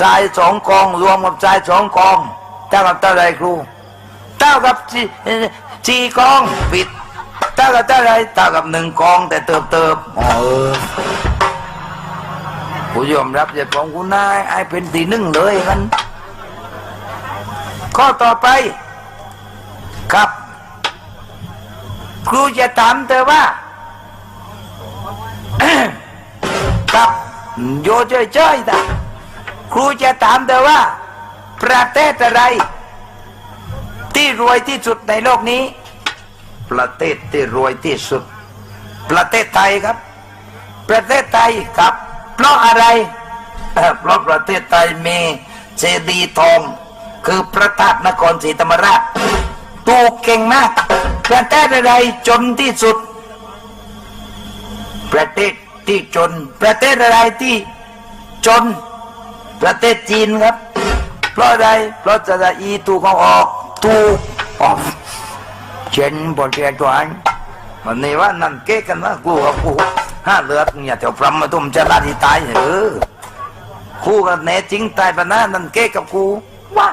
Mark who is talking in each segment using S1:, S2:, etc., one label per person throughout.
S1: ทรายสองกอง รวมกับทรายสองกองเท่ากับเท่าไรครูเท่ากับสี่สี่กองปิดเท่ากับเท่าไรเท่ากับหนึ่งกอง แต่เติบเติบอ๋อเออกูยอมรับใจของกูนายไอเป็นตีหนึ่งเลยกันข้อต่อไป ครับ ครูจะถามเธอว่าครับโยเฉยๆนะ ครูจะถามเธอว่า ประเทศอะไร ที่รวยที่สุดในโลกนี้ ประเทศที่รวยที่สุด ประเทศไทยครับ ประเทศไทยครับ เพราะอะไร เพราะประเทศไทยมีเจดีย์ทอง คือพระธาตุนครศรีธรรมราชตูกเก่งมากประเทศอะไรจนที่สุด ประเทศที่จน ประเทศอะไรที่จน ประเทศจีนครับ เพราะอะไรเพราะจะได้อีตูเขาออกตูออกเช่นบทเรียนตัวอันวันนี้ว่านั่นเก๊กันว่ากูกับกูห้าเลือดเนี่ยแถวพรหมตุมจะลาดีตายเออคู่กันแน่จริงตายปะนะนั่นเก๊กับกูว่า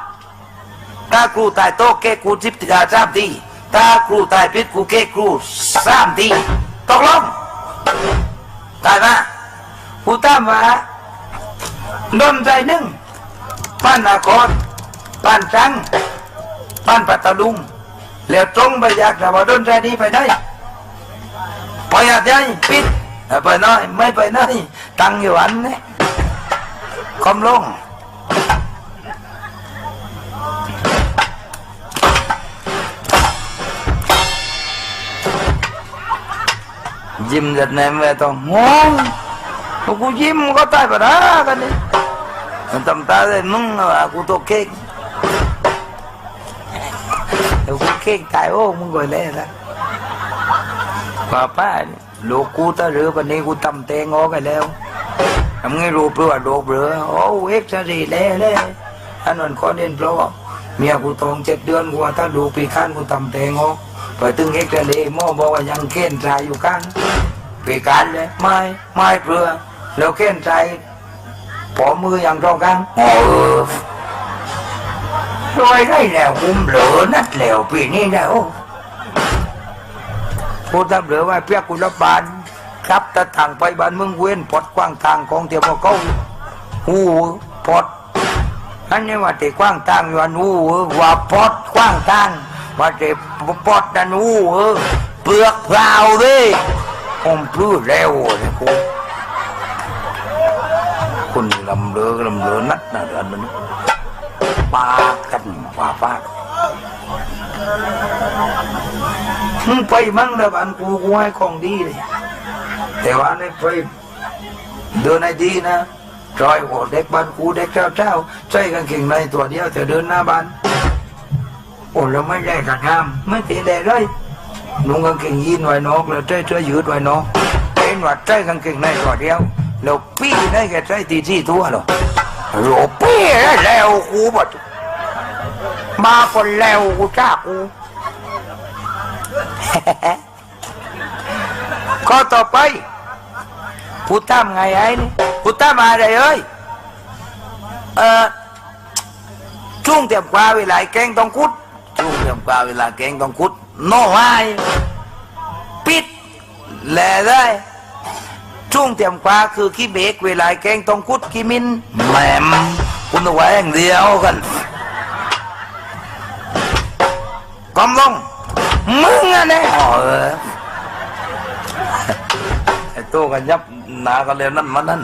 S1: ถ้าครูตายโตเก๊กกูสิบติดาสามทีถ้าครูตายพิษกูเก๊กครูสามทีตกลงตายมากูตามว่า ดนใจหนึ่งป้านนาครป้านจังป้านปัตตาลุงแล้วตรงไปอยากจะว่าดนใจนี้ไปได้ไปอยากได้ปิดไปน้อยไม่ไปน้อยตังอยู่อันนี้คอมลงยิ้ม giật này về tao กูยิ้มก็ตายไปแล้วกันนี่มันทำตาได้มึงอะกูตัวเก่งเดี๋ยวกูเก่งตายโอ้มึงก็เลยนะป้าป้าลูกกูตาเรือวันนี้กูตำเตงออกกันแล้วทำไงรู้เปล่าโดบเรือโอ้เอ็กซ์รีเล่เล่อันนั้นก็เด่นเพราะเมียกูตองเจ็ดเดือนกูว่าถ้าดูปีขั้นกูตำเตงออกไปตึงเอ็กซ์เรย์หมอบอกว่ายังเค้นใจอยู่กันงปีการเลยไม่ไม่เพื่อ แล้วเค้นใจปอมืออย่างตรงกันโอ้รวยได้แล้วคุมเหลือนัดแล้วปีนี้แล้วกูทำเหลือไว้เพียกกุลบาลครับแต่ทางไปบ้านเมืองเว้นปลดกว้างทางของเทียบเขาหูปลดอันนี้ว่าที่กว้างทางอยู่อันนู้เออว่าปอดกว้างทางว่าที่ปอดอันนู้เออเปลือกเปล่าเลยอมพลื้อแล้วเลยกู คุณลำเลือลำเลือนัดนะอันนั้นปากันว่าปากมึงไปมั่งแล้วอันกูกูให้ของดีเลยแต่ว่าในไปเดินให้ดีนะจอยโหเด็กบ้านกูเด็กเจ้าเจ้าใส่กางเกงในตัวเดียวแต่เดินหน้าบ้านโอ้แล้วไม่ได้กันงามไม่ตีแดเลยนุ่งกางเกงยีนไว้นอกแล้วใส่เสื้อยืดไว้นอกเป็นว่าใส่กางเกงในตัวเดียว แล้วปี้ได้แค่ใส่ตีที่ตัวหรอโหปี้ได้แล้วกูบดมาคนแล้วกูจ้ากูข้อต่อไปพูดตามไงไอ้นี่พูดตามอะไรเอ้ยเออช่วงเตรียมกว่าเวลาแกงต้องคุดช่วงเตรียมกว่าเวลาแกงต้องคุดโน่ไอ้ปิดแหล่ได้ ช่วงเตรียมกว่าคือขี้เบกเวลาแกงต้องคุดขี้มินแหมมคุณเอาไว้อย่างเดียวกันกำลงมึงอะเนี่ยไอ้ตู้กันยับหนากันเล้วนั่นมานั่น